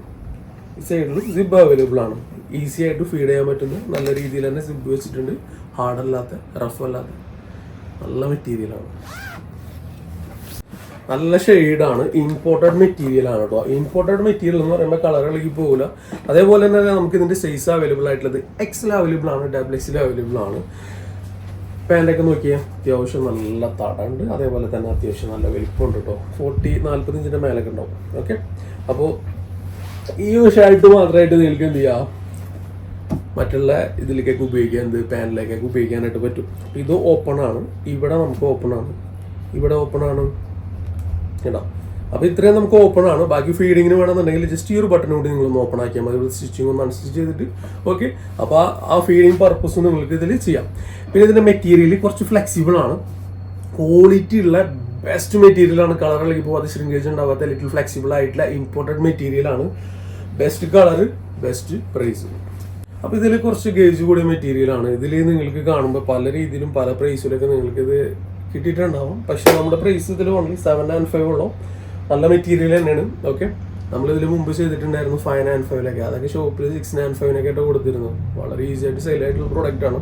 ഈ സൈഡിലും സിബ് അവൈലബിൾ ആണ്. ഈസി ആയിട്ട് ഫീഡ് ചെയ്യാൻ പറ്റുന്ന നല്ല രീതിയിൽ തന്നെ സിബ് വെച്ചിട്ടുണ്ട്. ഹാർഡ് അല്ലാത്ത റഫ് അല്ലാത്ത നല്ല മെറ്റീരിയലാണ് നല്ല ഷെയ്ഡാണ് ഇമ്പോർട്ടഡ് മെറ്റീരിയൽ ആണ് കേട്ടോ ഇമ്പോർട്ടഡ് മെറ്റീരിയൽ എന്ന് പറയുമ്പോൾ കളർ ഇളകി പോകില്ല അതേപോലെ തന്നെ നമുക്ക് ഇതിന്റെ സൈസ് അവൈലബിൾ ആയിട്ടുള്ളത് എക്സിൽ അവൈലബിൾ ആണ് ഡബിൾ എക്സിൽ അവൈലബിൾ ആണ്. പാന്റൊക്കെ നോക്കിയാൽ അത്യാവശ്യം നല്ല തടണ്ട് അതേപോലെ തന്നെ അത്യാവശ്യം നല്ല വലിപ്പമുണ്ട് കേട്ടോ ഫോർട്ടി നാൽപ്പത്തഞ്ചിന്റെ മേലൊക്കെ ഉണ്ടാവും. ഓക്കെ അപ്പോൾ ഈ ഒരു ഷർട്ട് മാത്രമായിട്ട് നിങ്ങൾക്ക് എന്ത് ചെയ്യാം? മറ്റുള്ള ഇതിലേക്കൊക്കെ ഉപയോഗിക്കാൻ എന്ത് പാനിലേക്കൊക്കെ ഉപയോഗിക്കാനായിട്ട് പറ്റും. ഇത് ഓപ്പൺ ആണ്. ഇവിടെ നമുക്ക് ഓപ്പൺ ആണ്. ഇവിടെ ഓപ്പൺ ആണ്. കേട്ടോ അപ്പൊ ഇത്രയും നമുക്ക് ഓപ്പൺ ആണ്. ബാക്കി ഫീഡിങ്ങിന് വേണമെന്നുണ്ടെങ്കിൽ ജസ്റ്റ് ഈ ഒരു ബട്ടൺ കൂടി നിങ്ങൾ ഓപ്പൺ ആക്കിയാൽ മതി. സ്റ്റിച്ചിങ് ഒന്ന് അൺസ്റ്റിച്ച് ചെയ്തിട്ട് ഓക്കെ അപ്പോൾ ആ- ഫീഡിങ് പർപ്പസ് നിങ്ങൾക്ക് ഇതിൽ ചെയ്യാം. പിന്നെ ഇതിന്റെ മെറ്റീരിയൽ കുറച്ച് ഫ്ലെക്സിബിൾ ആണ്. ക്വാളിറ്റി ഉള്ള ബെസ്റ്റ് മെറ്റീരിയൽ ആണ്. ഇപ്പോൾ പോകാതെ ശ്രിങ്കേജ് ഉണ്ടാവാത്ത ലിറ്റിൽ ഫ്ലെക്സിബിൾ ആയിട്ടുള്ള ഇമ്പോർട്ടന്റ് മെറ്റീരിയൽ ആണ്. ബെസ്റ്റ് കളർ ബെസ്റ്റ് പ്രൈസ് അപ്പോൾ ഇതിൽ കുറച്ച് ഗേജ് കൂടിയ മെറ്റീരിയലാണ് ഇതിൽ നിങ്ങൾക്ക് കാണുമ്പോൾ പല രീതിയിലും പല പ്രൈസിലൊക്കെ നിങ്ങൾക്ക് കിട്ടിയിട്ടുണ്ടാവും. പക്ഷേ നമ്മുടെ പ്രൈസ് ഇതിൽ ഓൺലി സെവൻ ആൻഡ് ഫൈവ് ഉള്ളൂ. നല്ല മെറ്റീരിയൽ തന്നെയാണ്. ഓക്കെ നമ്മൾ ഇതിൽ മുമ്പ് ചെയ്തിട്ടുണ്ടായിരുന്നു ഫൈവ് നയൻ ഫൈവിലൊക്കെ അതൊക്കെ ഷോപ്പിൽ സിക്സ് നയൻ ഫൈവിനൊക്കെ ആയിട്ട് കൊടുത്തിരുന്നു. വളരെ ഈസി ആയിട്ട് സെയിൽ ആയിട്ടുള്ള പ്രോഡക്റ്റ് ആണ്.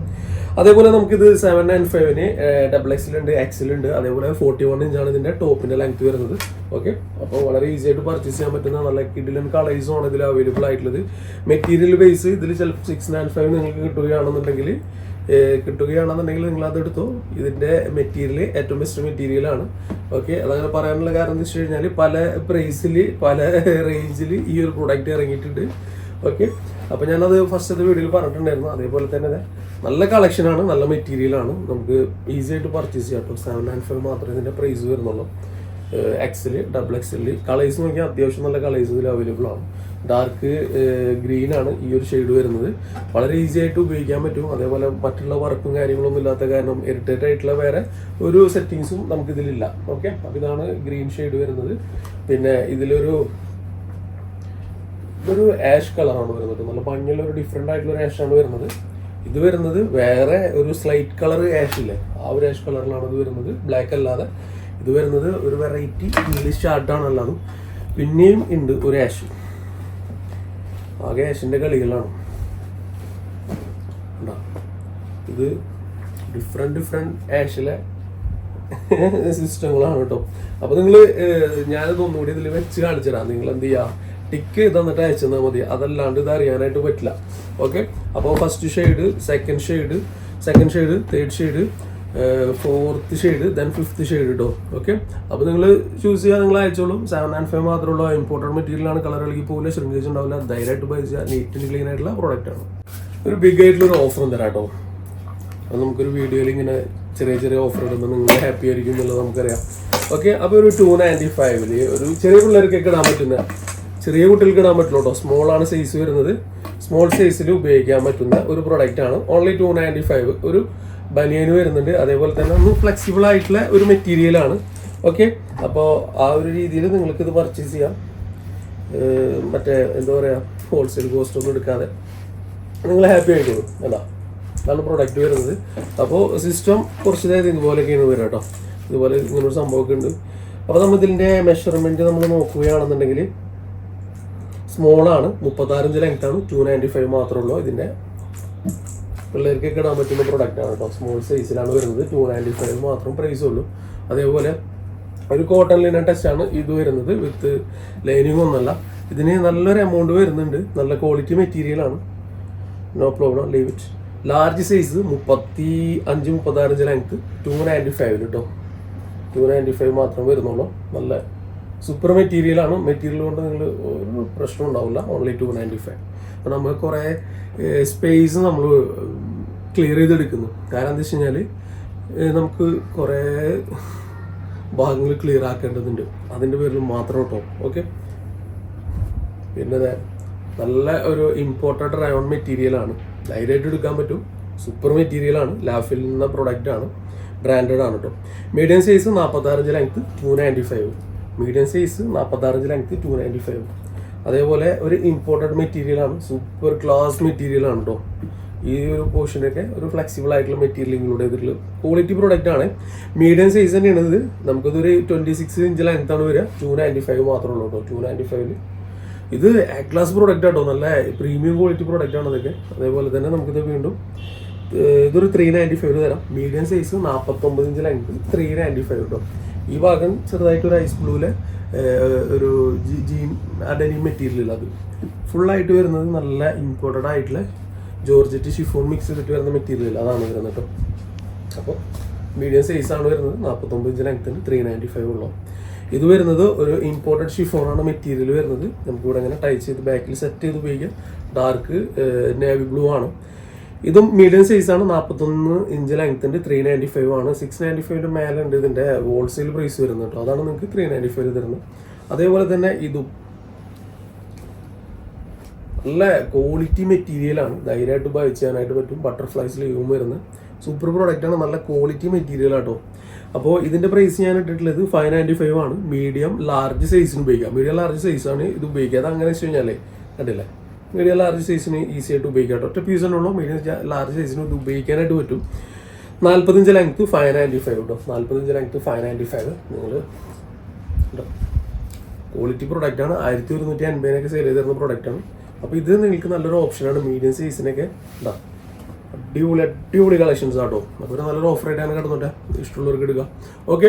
അതേപോലെ നമുക്കിത് സെവൻ നയൻ ഫൈവിന് ഡബിൾ എക്സിലുണ്ട് എക്സിലുണ്ട് അതേപോലെ ഫോർട്ടി വൺ ഇഞ്ചാണ് ഇതിന്റെ ടോപ്പിന്റെ ലെങ്ത് വരുന്നത്. ഓക്കെ അപ്പോൾ വളരെ ഈസി ആയിട്ട് പർച്ചേസ് ചെയ്യാൻ പറ്റുന്ന നല്ല കിഡിലൻ കളേഴ്സും ആണ് ഇതിൽ അവൈലബിൾ ആയിട്ടുള്ളത്. മെറ്റീരിയൽ ബേസ് ഇതിൽ ചിലപ്പോൾ സിക്സ് നയൻ ഫൈവ് നിങ്ങൾക്ക് കിട്ടുകയാണെന്നുണ്ടെങ്കിൽ കിട്ടുകയാണെന്നുണ്ടെങ്കിൽ നിങ്ങൾ അതെടുത്തു ഇതിന്റെ മെറ്റീരിയൽ ഏറ്റവും ബെസ്റ്റ് മെറ്റീരിയൽ ആണ്. ഓക്കെ അതങ്ങനെ പറയാനുള്ള കാരണം എന്ന് വെച്ച് കഴിഞ്ഞാൽ പല പ്രൈസിൽ പല റേഞ്ചിൽ ഈ ഒരു പ്രൊഡക്റ്റ് ഇറങ്ങിയിട്ടുണ്ട്. ഓക്കെ അപ്പോൾ ഞാനത് ഫസ്റ്റത്തെ വീഡിയോയിൽ പറഞ്ഞിട്ടുണ്ടായിരുന്നു. അതേപോലെ തന്നെ നല്ല കളക്ഷനാണ് നല്ല മെറ്റീരിയലാണ് നമുക്ക് ഈസി ആയിട്ട് പർച്ചേസ് ചെയ്യാം. കേട്ടോ സെവൻ ആൻഡ് ഫൈവ് മാത്രമേ ഇതിന്റെ പ്രൈസ് വരുന്നുള്ളൂ. എക്സിൽ ഡബിൾ എക്സിൽ കളേഴ്സ് നോക്കിയാൽ അത്യാവശ്യം നല്ല കളേഴ്സ് ഇതിൽ അവൈലബിൾ ആണ്. ഡാർക്ക് ഗ്രീൻ ആണ് ഈ ഒരു ഷെയ്ഡ് വരുന്നത്. വളരെ ഈസി ആയിട്ട് ഉപയോഗിക്കാൻ പറ്റും. അതേപോലെ മറ്റുള്ള വർക്കും കാര്യങ്ങളൊന്നും ഇല്ലാത്ത കാരണം ഇറിറ്റേറ്റ് ആയിട്ടുള്ള വേറെ ഒരു സെറ്റിങ്സും നമുക്ക് ഇതിലില്ല ഓക്കെ അപ്പം ഇതാണ് ഗ്രീൻ ഷെയ്ഡ് വരുന്നത്. പിന്നെ ഇതിലൊരു ഇതൊരു ആഷ് കളറാണ് വരുന്നത് നല്ല ഭംഗിയുള്ള ഒരു ഡിഫറെന്റ് ആയിട്ടുള്ള ഒരു ആഷാണ് വരുന്നത്. ഇത് വരുന്നത് വേറെ ഒരു സ്ലൈറ്റ് കളർ ആഷ് ഇല്ലേ? ആ ഒരു ആഷ് കളറിലാണ് ഇത് വരുന്നത്. ബ്ലാക്ക് അല്ലാതെ. ഇത് വരുന്നത് ഒരു വെറൈറ്റി ഇംഗ്ലീഷ് ചാർട്ടാണ് അല്ലാതും പിന്നെയും ഉണ്ട് ഒരു ആഷ് ആകെ ഏഷ്യന്റെ കളികളാണ്? ഇത് ഡിഫറെന്റ് ഡിഫറെന്റ് ആഷിലെ സിസ്റ്റങ്ങളാണ് കേട്ടോ. അപ്പോൾ നിങ്ങൾ ഞാനിത് ഒന്നുകൂടി ഇതിൽ വെച്ച് കാണിച്ചു തരാം നിങ്ങൾ എന്ത് ചെയ്യുക ടിക്ക് തന്നിട്ട് അയച്ചു തന്നാൽ മതി. അതല്ലാണ്ട് ഇത് അറിയാനായിട്ട് പറ്റില്ല. ഓക്കെ? അപ്പോൾ first shade second shade second shade third shade fourth shade then fifth shade കേട്ടോ ഓക്കെ അപ്പോൾ നിങ്ങൾ ചൂസ് ചെയ്യാൻ നിങ്ങൾ അയച്ചോളൂ. സെവൻ ആൻഡ് ഫൈവ് മാത്രമുള്ള ഇമ്പോർട്ടന്റ് മെറ്റീരിയലാണ് കളർ ഇളകി പോകില്ല ശൃംഗേജ് ഉണ്ടാവില്ല. ധൈര്യമായിട്ട് ബൈ ചെയ്യുക നീറ്റ് ആൻഡ് ക്ലീൻ ആയിട്ടുള്ള പ്രോഡക്റ്റ് ആണ്. ഒരു ബിഗ് ആയിട്ടുള്ളൊരു ഓഫർ തരാം കേട്ടോ അത് നമുക്കൊരു വീഡിയോയിൽ ഇങ്ങനെ ചെറിയ ചെറിയ ഓഫർ ഇടുമ്പോൾ നിങ്ങൾ ഹാപ്പി ആയിരിക്കും എന്നുള്ളത് നമുക്കറിയാം. ഓക്കെ അപ്പോൾ ഒരു ടു നയന്റി ഫൈവിൽ ഒരു ചെറിയ പിള്ളേർക്കൊക്കെ ഇടാൻ പറ്റുന്ന ചെറിയ കുട്ടികൾക്ക് ഇടാൻ പറ്റുള്ളൂ കേട്ടോ സ്മോൾ ആണ് സൈസ് വരുന്നത്. സ്മോൾ സൈസിൽ ഉപയോഗിക്കാൻ പറ്റുന്ന ഒരു പ്രൊഡക്റ്റാണ് ഓൺലി ടു നയന്റി ഫൈവ് ഒരു ബനിയന് വരുന്നുണ്ട്. അതേപോലെ തന്നെ ഒന്ന് ഫ്ലെക്സിബിൾ ആയിട്ടുള്ള ഒരു മെറ്റീരിയൽ ആണ്. ഓക്കെ അപ്പോൾ ആ ഒരു രീതിയിൽ നിങ്ങൾക്ക് ഇത് പർച്ചേസ് ചെയ്യാം. മറ്റേ എന്താ പറയുക ഹോൾസെയിൽ കോസ്റ്റ് ഒന്നും എടുക്കാതെ. നിങ്ങൾ ഹാപ്പി ആയിക്കോളും. അല്ല നല്ല പ്രൊഡക്റ്റ് വരുന്നത്. അപ്പോൾ സിസ്റ്റം കുറച്ച് നേരം ഇതുപോലെയൊക്കെയാണ് വരിക കേട്ടോ. ഇതുപോലെ ഇങ്ങനൊരു സംഭവമൊക്കെ ഉണ്ട്. അപ്പോൾ നമ്മൾ ഇതിന്റെ മെഷർമെന്റ് നമ്മൾ നോക്കുകയാണെന്നുണ്ടെങ്കിൽ സ്മോളാണ് മുപ്പത്താറഞ്ച് ലെങ്ത്താണ് ടു നയന്റി ഫൈവ് മാത്രമേ ഉള്ളൂ ഇതിന്റെ പിള്ളേർക്കൊക്കെ ഇടാൻ പറ്റുന്ന പ്രൊഡക്റ്റ് ആണ് കേട്ടോ. സ്മോൾ സൈസിലാണ് വരുന്നത്. ടു നയന്റി ഫൈവ് മാത്രം പ്രൈസ് ഉള്ളൂ. അതേപോലെ ഒരു കോട്ടൺ ലിനൻ ടച്ച് ആണ് ഇത് വരുന്നത് വിത്ത് ലൈനിങ് ഒന്നല്ല. ഇതിന് നല്ലൊരു എമൗണ്ട് വരുന്നുണ്ട്. നല്ല ക്വാളിറ്റി മെറ്റീരിയൽ ആണ്. No problem leave it large size മുപ്പത്തി അഞ്ച് മുപ്പത്താറഞ്ച് ലെങ്ത് ടു നയന്റി ഫൈവ് കേട്ടോ ടു നയന്റി ഫൈവ് മാത്രം വരുന്നുള്ളൂ. നല്ല സൂപ്പർ മെറ്റീരിയൽ ആണ്. മെറ്റീരിയൽ കൊണ്ട് നിങ്ങൾ ഒരു പ്രശ്നം ഉണ്ടാവില്ല. ഓൺലി ടു നയന്റി ഫൈവ് അപ്പോൾ നമ്മൾ കുറേ സ്പേസ് നമ്മൾ ക്ലിയർ ചെയ്തെടുക്കുന്നു. കാരണം എന്താ വെച്ച് കഴിഞ്ഞാൽ നമുക്ക് കുറേ ഭാഗങ്ങൾ ക്ലിയർ ആക്കേണ്ടതുണ്ട്. അതിന്റെ പേരിൽ മാത്രം കേട്ടോ. ഓക്കെ പിന്നെ നല്ല ഒരു ഇമ്പോർട്ടന്റ് റയോൺ മെറ്റീരിയലാണ് ധൈര്യമായിട്ട് എടുക്കാൻ പറ്റും. സൂപ്പർ മെറ്റീരിയലാണ് ലാഫിൽ നിന്ന പ്രൊഡക്റ്റ് ആണ്. ബ്രാൻഡഡ് ആണ് കേട്ടോ medium size നാൽപ്പത്താറഞ്ച് length two ninety five medium size നാൽപ്പത്താറഞ്ച് length two ninety five അതേപോലെ ഒരു ഇമ്പോർട്ടഡ് മെറ്റീരിയൽ ആണ്. സൂപ്പർ ക്ലാസ് മെറ്റീരിയൽ ആണ് കേട്ടോ ഈ ഒരു പോർഷനൊക്കെ ഒരു ഫ്ലെക്സിബിൾ ആയിട്ടുള്ള മെറ്റീരിയൽ ഇൻക്ലൂഡ് ചെയ്തിട്ടുള്ള ക്വാളിറ്റി പ്രോഡക്റ്റ് ആണ്. മീഡിയം സൈസ് തന്നെയാണ് ഇത്. നമുക്കിതൊരു ട്വന്റി സിക്സ് ഇഞ്ച് ലെങ്ത് ആണ് വരിക. ടു നയന്റി ഫൈവ് മാത്രമേ ഉള്ളൂ കേട്ടോ ടു നയന്റി ഫൈവിൽ ഇത് എ ക്ലാസ് പ്രോഡക്റ്റ് ആട്ടോ നല്ല പ്രീമിയം ക്വാളിറ്റി പ്രോഡക്റ്റ് ആണ് ഇതൊക്കെ. അതേപോലെ തന്നെ നമുക്കിത് വീണ്ടും ഇതൊരു ത്രീ നയന്റി ഫൈവ് തരാം. മീഡിയം സൈസ് നാൽപ്പത്തൊമ്പത് inch length three ninety five കേട്ടോ ഈ ഭാഗം ചെറുതായിട്ട് ഒരു ഐസ് ബ്ലൂവിലെ ഒരു ജീൻ അഡനി മെറ്റീരിയൽ അത്. ഫുള്ളായിട്ട് വരുന്നത് നല്ല ഇമ്പോർട്ടഡ് ആയിട്ടുള്ള ജോർജറ്റ് ഷിഫോൺ മിക്സ് ചെയ്തിട്ട് വരുന്ന മെറ്റീരിയൽ അതാണ് വരുന്നത് കേട്ടോ. അപ്പോൾ മീഡിയം സൈസാണ് വരുന്നത്. നാൽപ്പത്തൊമ്പത് ഇഞ്ച് ലെങ്ത്തിന് ത്രീ നയന്റി ഫൈവ് ഉള്ളൂ. ഇത് വരുന്നത് ഒരു ഇമ്പോർട്ടഡ് ഷിഫോണാണ് മെറ്റീരിയൽ വരുന്നത്. നമുക്ക് ഇവിടെ ഇങ്ങനെ ടൈറ്റ് ചെയ്ത് ബാക്കിൽ സെറ്റ് ചെയ്ത് ഉപയോഗിക്കാം. ഡാർക്ക് നേവി ബ്ലൂ ആണ്. ഇതും മീഡിയം സൈസ് ആണ്. നാൽപ്പത്തൊന്ന് ഇഞ്ച് ലെങ്ത്തിന്റെ ത്രീ നയന്റി ഫൈവ് ആണ്. സിക്സ് നയന്റി ഫൈവിന്റെ ഉണ്ട് ഇതിന്റെ ഹോൾസെയിൽ പ്രൈസ് വരുന്നത് കേട്ടോ അതാണ് നിങ്ങൾക്ക് ത്രീ നയന്റി ഫൈവ് തരുന്നത്. അതേപോലെ തന്നെ ഇതും നല്ല ക്വാളിറ്റി മെറ്റീരിയലാണ് ധൈര്യമായിട്ട് ഉപയോഗിച്ചാനായിട്ട് പറ്റും. ബട്ടർഫ്ലൈസ് ലീവും വരുന്ന സൂപ്പർ പ്രോഡക്റ്റ് ആണ്. നല്ല ക്വാളിറ്റി മെറ്റീരിയൽ ആട്ടോ. അപ്പോൾ ഇതിന്റെ പ്രൈസ് ഞാൻ ഇട്ടിട്ടുള്ളത് ഫൈവ് നയന്റി ഫൈവ് ആണ് മീഡിയം ലാർജ് സൈസിന് ഉപയോഗിക്കാം. മീഡിയം ലാർജ് സൈസ് ആണ് ഇത് ഉപയോഗിക്കുക. അത് അങ്ങനെ വെച്ച് കഴിഞ്ഞാലേ കണ്ടില്ലേ? മീഡിയം ലാർജ് സൈസിന് ഈസി ആയിട്ട് ഉപയോഗിക്കാം കേട്ടോ. ഒറ്റ പീസ് ഉള്ളൂ. മീഡിയം ലാർജ് സൈസിന് ഇത് ഉപയോഗിക്കാനായിട്ട് പറ്റും. നാൽപ്പത്തഞ്ച് ലെങ്ത് ഫൈവ് നയന്റി ഫൈവ് കേട്ടോ. നാൽപ്പത്തഞ്ച് ലെങ്ത് ഫൈവ് നയന്റി ഫൈവ് നിങ്ങൾ ക്വാളിറ്റി പ്രൊഡക്റ്റ് ആണ്. ആയിരത്തി ഒരുന്നൂറ്റി അൻപതിനൊക്കെ സെയിൽ ചെയ്തിരുന്ന പ്രൊഡക്റ്റ് ആണ്. അപ്പോൾ ഇത് നിങ്ങൾക്ക് നല്ലൊരു ഓപ്ഷനാണ് മീഡിയം സൈസിനൊക്കെ ഉണ്ടാ അടിപൊളി അടിപൊളി കളക്ഷൻസ് ആട്ടോ അപ്പോൾ ഒരു നല്ലൊരു ഓഫർ ആയിട്ടാണ് കിടന്നോട്ടെ. ഇഷ്ടമുള്ളവർക്ക് എടുക്കുക. ഓക്കെ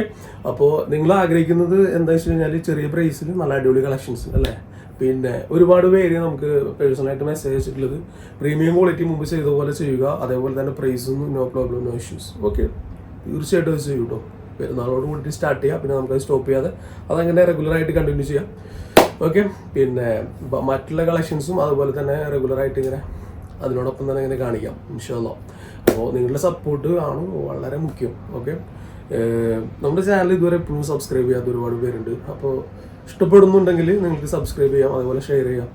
അപ്പോൾ നിങ്ങൾ ആഗ്രഹിക്കുന്നത് എന്താ വെച്ച് കഴിഞ്ഞാൽ ചെറിയ പ്രൈസിൽ നല്ല അടിപൊളി കളക്ഷൻസ് അല്ലേ? പിന്നെ ഒരുപാട് പേര് നമുക്ക് പേഴ്സണലായിട്ട് മെസ്സേജ് അയച്ചിട്ടുള്ളത് പ്രീമിയം ക്വാളിറ്റി മുമ്പ് ചെയ്ത പോലെ ചെയ്യുക അതേപോലെ തന്നെ പ്രൈസും no problem no issues okay തീർച്ചയായിട്ടും അത് ചെയ്യൂ കേട്ടോ പെരുന്നാളോട് കൂടി സ്റ്റാർട്ട് ചെയ്യാം. പിന്നെ നമുക്ക് സ്റ്റോപ്പ് ചെയ്യാതെ അതങ്ങനെ റെഗുലർ ആയിട്ട് കണ്ടിന്യൂ ചെയ്യാം. ഓക്കെ പിന്നെ മറ്റുള്ള കളക്ഷൻസും അതുപോലെ തന്നെ റെഗുലർ ആയിട്ട് ഇങ്ങനെ അതിനോടൊപ്പം തന്നെ ഇങ്ങനെ കാണിക്കാം. ഇൻഷാല്ലോ അപ്പോൾ നിങ്ങളുടെ സപ്പോർട്ട് ആണ് വളരെ മുഖ്യം. ഓക്കെ നമ്മുടെ ചാനൽ ഇതുവരെ എപ്പോഴും സബ്സ്ക്രൈബ് ചെയ്യാത്ത ഒരുപാട് പേരുണ്ട്. അപ്പോൾ ഇഷ്ടപ്പെടുന്നുണ്ടെങ്കിൽ നിങ്ങൾക്ക് സബ്സ്ക്രൈബ് ചെയ്യാം അതുപോലെ ഷെയർ ചെയ്യാം.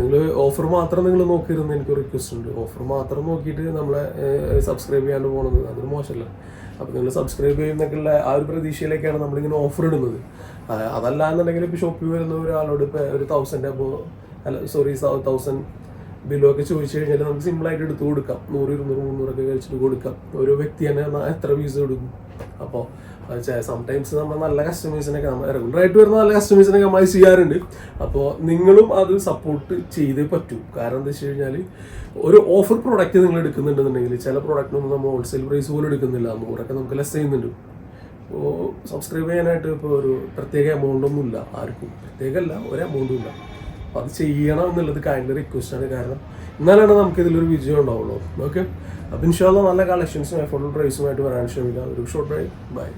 നിങ്ങൾ ഓഫർ മാത്രം നിങ്ങൾ നോക്കിയിരുന്ന എനിക്ക് റിക്വസ്റ്റ് ഉണ്ട്. ഓഫർ മാത്രം നോക്കിയിട്ട് നമ്മളെ സബ്സ്ക്രൈബ് ചെയ്യാണ്ട് പോകുന്നത് അതൊരു മോശമല്ല. അപ്പോൾ നിങ്ങൾ സബ്സ്ക്രൈബ് ചെയ്യുന്നൊക്കെയുള്ള ആ ഒരു പ്രതീക്ഷയിലേക്കാണ് നമ്മളിങ്ങനെ ഓഫർ ഇടുന്നത്. അതല്ല എന്നുണ്ടെങ്കിൽ ഇപ്പോൾ ഷോപ്പിൽ വരുന്ന ഒരാളോട് ഇപ്പോൾ ഒരു തൗസൻഡ് അപ്പോൾ അല്ല സോറി തൗസൻഡ് ബില്ലോ ഒക്കെ ചോദിച്ചു കഴിഞ്ഞാൽ നമുക്ക് സിമ്പിളായിട്ട് എടുത്തു കൊടുക്കാം. നൂറ് ഇരുന്നൂറ് മുന്നൂറൊക്കെ കഴിച്ചിട്ട് കൊടുക്കാം. ഓരോ വ്യക്തി തന്നെ എത്ര പീസ് കൊടുക്കും അപ്പോൾ സംടൈംസ് നമ്മൾ നല്ല കസ്റ്റമേഴ്സിനൊക്കെ നമ്മൾ റെഗുലർ ആയിട്ട് വരുന്ന നല്ല കസ്റ്റമേഴ്സിനൊക്കെ നമ്മൾ ചെയ്യാറുണ്ട്. അപ്പോൾ നിങ്ങളും അത് സപ്പോർട്ട് ചെയ്തേ പറ്റൂ. കാരണം എന്താ വെച്ച് കഴിഞ്ഞാൽ ഒരു ഓഫർ പ്രൊഡക്റ്റ് നിങ്ങൾ എടുക്കുന്നുണ്ടെന്നുണ്ടെങ്കിൽ ചില പ്രൊഡക്റ്റിനൊന്നും നമ്മൾ ഹോൾസെയിൽ പ്രൈസ് പോലും എടുക്കുന്നില്ല. നൂറൊക്കെ നമുക്ക് ലെസ് ചെയ്യുന്നുണ്ട്. ഇപ്പോൾ സബ്സ്ക്രൈബ് ചെയ്യാനായിട്ട് ഇപ്പോൾ ഒരു പ്രത്യേക എമൗണ്ട് ഒന്നുമില്ല ആർക്കും. പ്രത്യേകമല്ല ഒരു എമൗണ്ടും ഇല്ല. അത് ചെയ്യണം എന്നുള്ളത് കൈൻഡ് റിക്വസ്റ്റ് ആണ്. കാരണം എന്നാലാണ് നമുക്ക് ഇതിലൊരു വിജയം ഉണ്ടാവുള്ളൂ. ഓക്കെ അപ്പോൾ ഇൻഷാല്ല നല്ല കളക്ഷൻസും എഫോർഡബിൾ പ്രൈസുമായിട്ട് വരാൻ ശ്രമിക്കാം. ഒരു ഷോർട്ട് ഡ്രൈവ് ബൈ